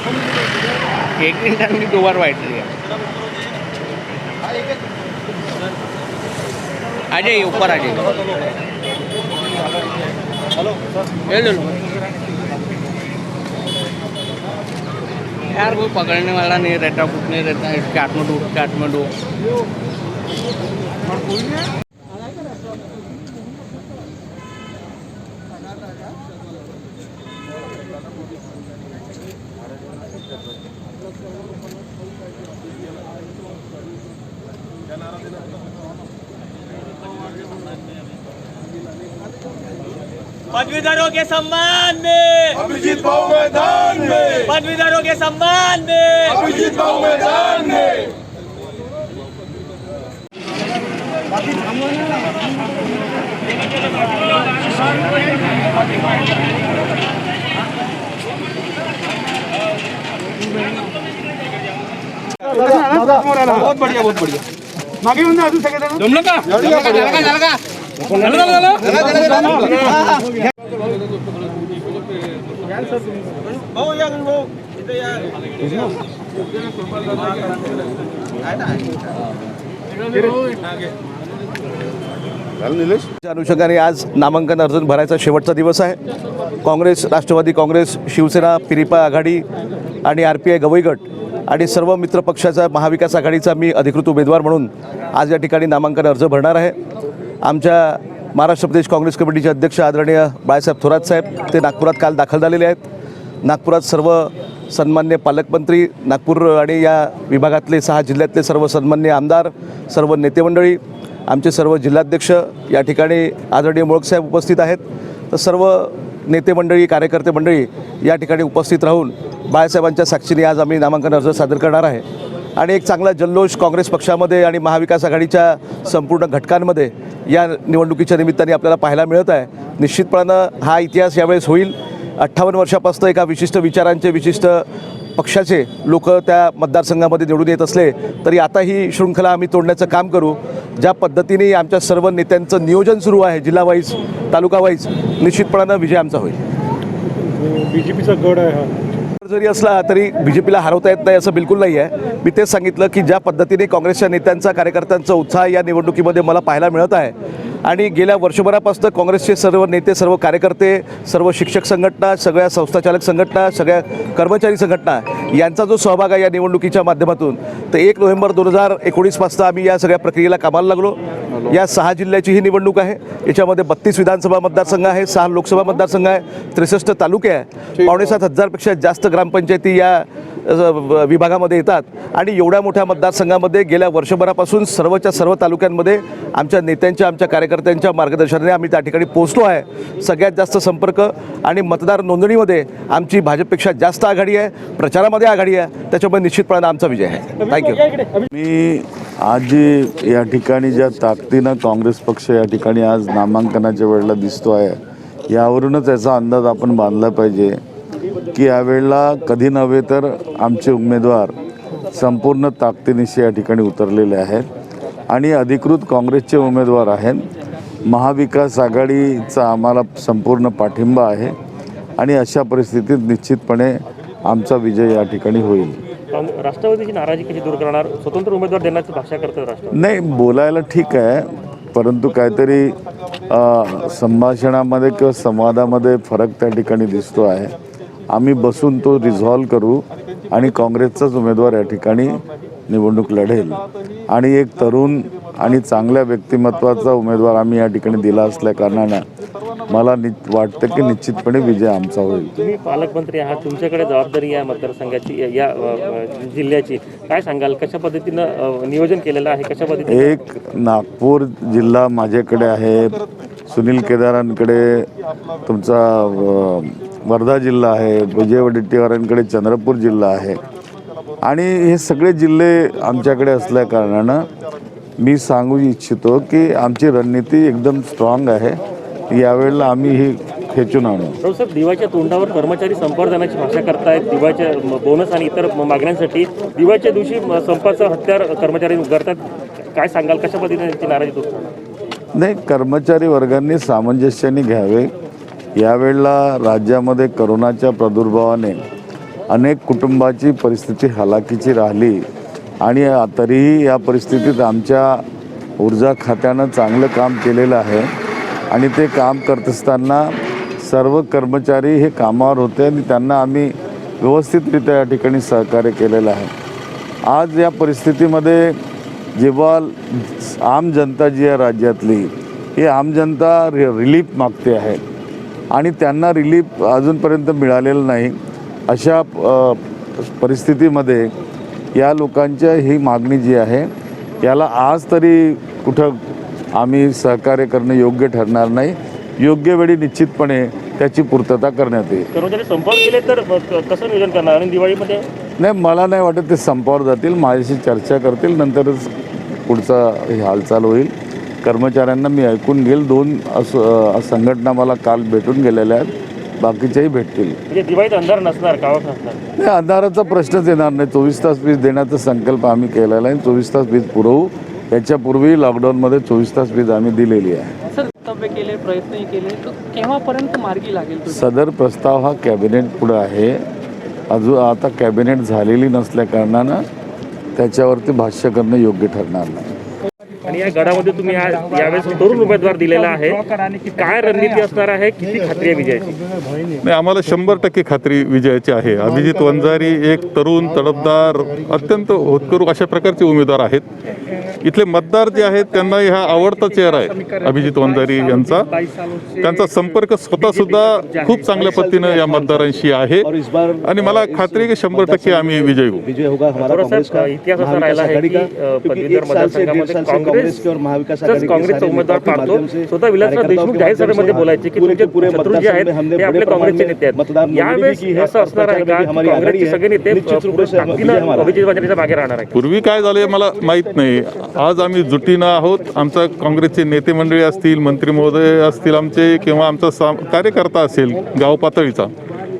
लिया एक मिनट में दो बार वाइट लिया आ जाइए ऊपर आ जाइए ले लो यार कोई पकड़ने वाला नहीं रहता कुछ नहीं रहता है इसके हाथ में दो उसके हाथ में दो पदवीधरों के सम्मान में। अभिजित भाऊ मैदान में। पदवीधरों के सम्मान में। अभिजित भाऊ मैदान में। त्या अनुषंगाने आज नामांकन अर्ज भरायचा शेवटचा दिवस आहे. काँग्रेस राष्ट्रवादी काँग्रेस शिवसेना पिरिपा आघाडी आणि आर पी आय गवई गट आणि सर्व मित्र पक्षाचा महाविकास आघाडीचा मी अधिकृत उमेदवार म्हणून आज या ठिकाणी नामांकन अर्ज भरणार आहे. आमच्या महाराष्ट्र प्रदेश काँग्रेस कमिटीचे अध्यक्ष आदरणीय बाळासाहेब थोरात साहेब ते नागपुरात काल दाखल झालेले आहेत. नागपुरात सर्व सन्मान्य पालकमंत्री नागपूर आणि या विभागातले सहा जिल्ह्यातले सर्व सन्मान्य आमदार सर्व नेतेमंडळी आमचे सर्व जिल्हाध्यक्ष या ठिकाणी आदरणीय मोळकसाहेब उपस्थित आहेत. तर सर्व नेते मंडळी कार्यकर्ते मंडळी या ठिकाणी उपस्थित राहून बाळासाहेबांच्या साक्षीने आज आम्ही नामांकन अर्ज सादर करणार आहे. आणि एक चांगला जल्लोष काँग्रेस पक्षामध्ये आणि महाविकास आघाडीच्या संपूर्ण घटकांमध्ये या निवडणुकीच्या निमित्ताने आपल्याला पाहायला मिळत आहे. निश्चितपणानं हा इतिहास यावेळेस होईल. अठ्ठावन्न वर्षापासून एका विशिष्ट विचारांचे विशिष्ट पक्षाचे लोक त्या मतदारसंघामध्ये निवडून येत असले तरी आता ही शृंखला आम्ही तोडण्याचं काम करू. ज्या पद्धतीने आमच्या सर्व नेत्यांचं नियोजन सुरू आहे जिल्हा वाईज तालुका वाईज निश्चितपणानं विजय आमचा होईल. बीजेपीचा गड आहे हा. जरी असला तरी बी जे पीला हरवता येत नाही असं बिलकुल नाही आहे मी तेच सांगितलं की ज्या पद्धतीने काँग्रेसच्या नेत्यांचा कार्यकर्त्यांचा उत्साह या निवडणुकीमध्ये मला पाहायला मिळत आहे आणि गेल्या वर्षभरापासून काँग्रेसचे सर्व नेते सर्व कार्यकर्ते सर्व शिक्षक संघटना सगळ्या संस्थाचालक संघटना सगळ्या कर्मचारी संघटना यांचा जो सहभाग आहे या निवडणुकीच्या माध्यमातून तर एक नोव्हेंबर दोन हजार एकोणीसपासून आम्ही या सगळ्या प्रक्रियेला कामाला लागलो. या सहा जिल्ह्याची ही निवडणूक आहे. याच्यामध्ये बत्तीस विधानसभा मतदारसंघ आहे सहा लोकसभा मतदारसंघ आहे त्रेसष्ट तालुके आहे. पावणेसात हजारपेक्षा जास्त ग्रामपंचायती या विभागामध्ये येतात. आणि एवढ्या मोठ्या मतदारसंघामध्ये गेल्या वर्षभरापासून सर्वच्या सर्व तालुक्यांमध्ये आमच्या नेत्यांच्या आमच्या कार्यकर्त्यांच्या मार्गदर्शनाने आम्ही त्या ठिकाणी पोहोचलो आहे. सगळ्यात जास्त संपर्क आणि मतदार नोंदणीमध्ये आमची भाजपपेक्षा जास्त आघाडी आहे प्रचारामध्ये आघाडी आहे. त्याच्यामुळे निश्चितपणे आमचा विजय आहे. थँक्यू मी आज जी या ठिकाणी ज्या ताकदीनं काँग्रेस पक्ष या ठिकाणी आज नामांकनाच्या वेळेला दिसतो आहे यावरूनच याचा अंदाज आपण बांधला पाहिजे. की यावेळेला कधी नव्हे तर आमचे उमेदवार संपूर्ण ताकदीनिशी या ठिकाणी उतरलेले आहेत. आणि अधिकृत काँग्रेसचे उमेदवार आहेत. महाविकास आघाडीचा आम्हाला संपूर्ण पाठिंबा आहे. आणि अशा परिस्थितीत निश्चितपणे आमचा विजय या ठिकाणी होईल. राष्ट्रवादीची नाराजी कशी दूर करणार? स्वतंत्र उमेदवार देण्याची भाषा करतात राष्ट्रवादी. नाही बोलायला ठीक आहे. परंतु काहीतरी अ, संभाषणामध्ये किंवा संवादामध्ये फरक त्या ठिकाणी दिसतो आहे. आम्ही बसून तो रिझॉल्व करू आणि काँग्रेसचाच उमेदवार या ठिकाणी निवडणूक लढेल. आणि एक तरुण आणि चांगल्या व्यक्तिमत्वाचा उमेदवार आम्ही या ठिकाणी दिला असल्या कारणानं मला नि वाटतं की निश्चितपणे विजय आमचा होईल. तुम्ही पालकमंत्री आहात तुमच्याकडे जबाबदारी या मतदारसंघाची या- जिल्ह्याची. काय सांगाल कशा पद्धतीनं नियोजन केलेलं आहे कशा पद्धतीने? एक नागपूर जिल्हा माझ्याकडे आहे. सुनील केदारांकडे तुमचा वर्धा जिल्हा आहे विजय वडेट्टीवारांकडे चंद्रपूर जिल्हा आहे. आणि हे सगळे जिल्हे आमच्याकडे असल्या कारणानं मी सांगू इच्छितो की आमची रणनीती एकदम स्ट्रॉंग आहे. यावेळेला आम्ही ही खेचून आणू. साहेब दिवाळीच्या तोंडावर कर्मचारी संपावर जाण्याची भाषा करतायत दिवाळीच्या बोनस आणि इतर मागण्यांसाठी दिवाळीच्या दिवशी संपाचं हत्यार कर्मचारी उगारतात काय सांगाल कशा पद्धतीने त्यांची नाराजी? नाही कर्मचारी वर्गांनी सामंजस्याने घ्यावे. यावेळेला राज्यामध्ये करोनाच्या प्रादुर्भावाने अनेक कुटुंबाची परिस्थिती हलाखीची राहिली आणि तरीही या परिस्थितीत आमच्या ऊर्जा खात्यानं चांगलं काम केलेलं आहे आणि ते काम करत असताना सर्व कर्मचारी हे कामावर होते आणि त्यांना आम्ही व्यवस्थितरित्या या ठिकाणी सहकार्य केलेलं आहे. आज या परिस्थितीमध्ये जेव्हा आम जनता जी आहे राज्यातली ही आम जनता रि रिलीफ मागते आहे. आणि त्यांना रिलीफ अजूनपर्यंत मिळालेलं नाही. अशा परिस्थितीमध्ये या लोकांच्या ही मागणी जी आहे याला आज तरी कुठं आम्ही सहकार्य करणं योग्य ठरणार नाही. योग्य वेळी निश्चितपणे त्याची पूर्तता करण्यात येईल. कर्मचारी संपावर गेले तर कसं नियोजन करणार? आणि दिवाळीमध्ये? नाही मला नाही वाटत ते संपावर जातील. माझ्याशी चर्चा करतील. नंतरच पुढचा ही हालचाल होईल. कर्मचाऱ्यांना मी ऐकून घेईल. दोन अस संघटना मला काल भेटून गेलेल्या आहेत. बाकीच्याही भेटतील. म्हणजे दिवाळीत अंधार नसणार कावत नसणार नाही अंधाराचा प्रश्नच येणार नाही. चोवीस तास वीज देण्याचा संकल्प आम्ही केलेला आहे. चोवीस तास वीज पुरवू. याच्यापूर्वी लॉकडाऊनमध्ये चोवीस तास वीज आम्ही दिलेली आहे. सर वक्तव्य केले प्रयत्नही केले. तर केव्हापर्यंत मार्गी लागेल तो? सदर प्रस्ताव हा कॅबिनेट पुढं आहे. अजून आता कॅबिनेट झालेली नसल्या कारणानं त्याच्यावरती भाष्य करणं योग्य ठरणार नाही. आणि या गडामध्ये तुम्ही आज यावेळेस तरुण उमेदवार दिलेला आहे. काय रणनीती असणार आहे? किती खात्री आहे विजयाची? नाही आम्हाला शंभर टक्के खात्री विजयाची आहे. अभिजित वंजारी एक तरुण तडफदार अत्यंत होतकरू अशा प्रकारचे उमेदवार आहेत. इथले मतदार जे आहेत त्यांना हा आवडता चेहरा आहे अभिजित वंजारी यांचा. त्यांचा संपर्क स्वतः सुद्धा खूप चांगल्या पद्धतीनं या मतदारांशी आहे. आणि मला खात्री आहे की शंभर टक्के आम्ही विजयी होऊ. थोडासा इतिहास असा राहिला आहे की अ, पदवीधर मतदारसंघामध्ये काँग्रेस काँग्रेसचा उमेदवार पाडतो स्वतः विलासराव देशमुख जाहीर सभेमध्ये बोलायचे की तुमचे शत्रू जे आहेत ते आपले काँग्रेसचे नेते आहेत. यावेळेस असं असणार आहे का? की काँग्रेसचे सगळे नेते अभिजित मागे राहणार आहे. पूर्वी काय झालं मला माहीत नाही. आज आम्ही जुटीनं आहोत. आमचा काँग्रेसचे नेते मंडळी असतील मंत्री महोदय असतील आमचे किंवा आमचा सा कार्यकर्ता असेल गाव पातळीचा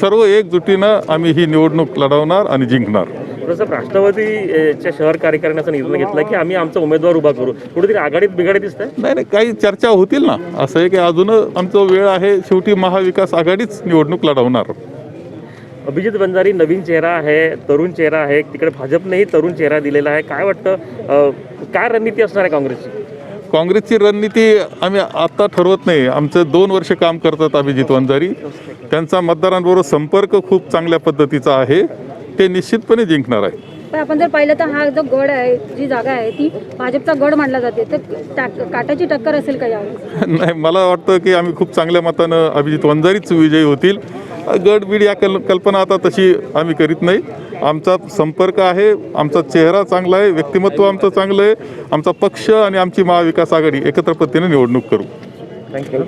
सर्व एकजुटीनं आम्ही ही निवडणूक लढवणार आणि जिंकणार. तसं राष्ट्रवादीच्या शहर कार्यकारिणीचा निर्णय घेतला की आम्ही आमचा उमेदवार उभा करू. कुठेतरी आघाडीत बिघाडी दिसतंय? नाही नाही काही चर्चा होतील ना. असं आहे की अजून आमचा वेळ आहे. शेवटी महाविकास आघाडीच निवडणूक लढवणार. अभिजित बंजारी नवीन चेहरा आहे तरुण चेहरा आहे. तिकडे भाजपनेही तरुण चेहरा दिलेला आहे. काय वाटतं काय रणनीती असणार आहे काँग्रेसची? काँग्रेसची रणनीती आम्ही आत्ता ठरवत नाही. आमचं दोन वर्ष काम करतात अभिजित वंजारी. त्यांचा मतदारांबरोबर संपर्क खूप चांगल्या पद्धतीचा आहे. ते निश्चितपणे जिंकणार आहे. पण आपण जर पाहिलं तर हा जो गड आहे जी जागा आहे ती भाजपचा गड मानला जाते. तर टाक- काटाची टक्कर असेल का यावेळी? नाही मला वाटतं की आम्ही खूप चांगल्या मतानं अभिजित वंजारीच विजयी होतील. गड बीड या कल कल्पना आता तशी आम्ही करीत नाही. आमचा संपर्क आहे आमचा चेहरा चांगला आहे व्यक्तिमत्व आमचं चांगलं आहे. आमचा पक्ष आणि आमची महाविकास आघाडी एकत्र पद्धतीने निवडणूक करू. थँक्यू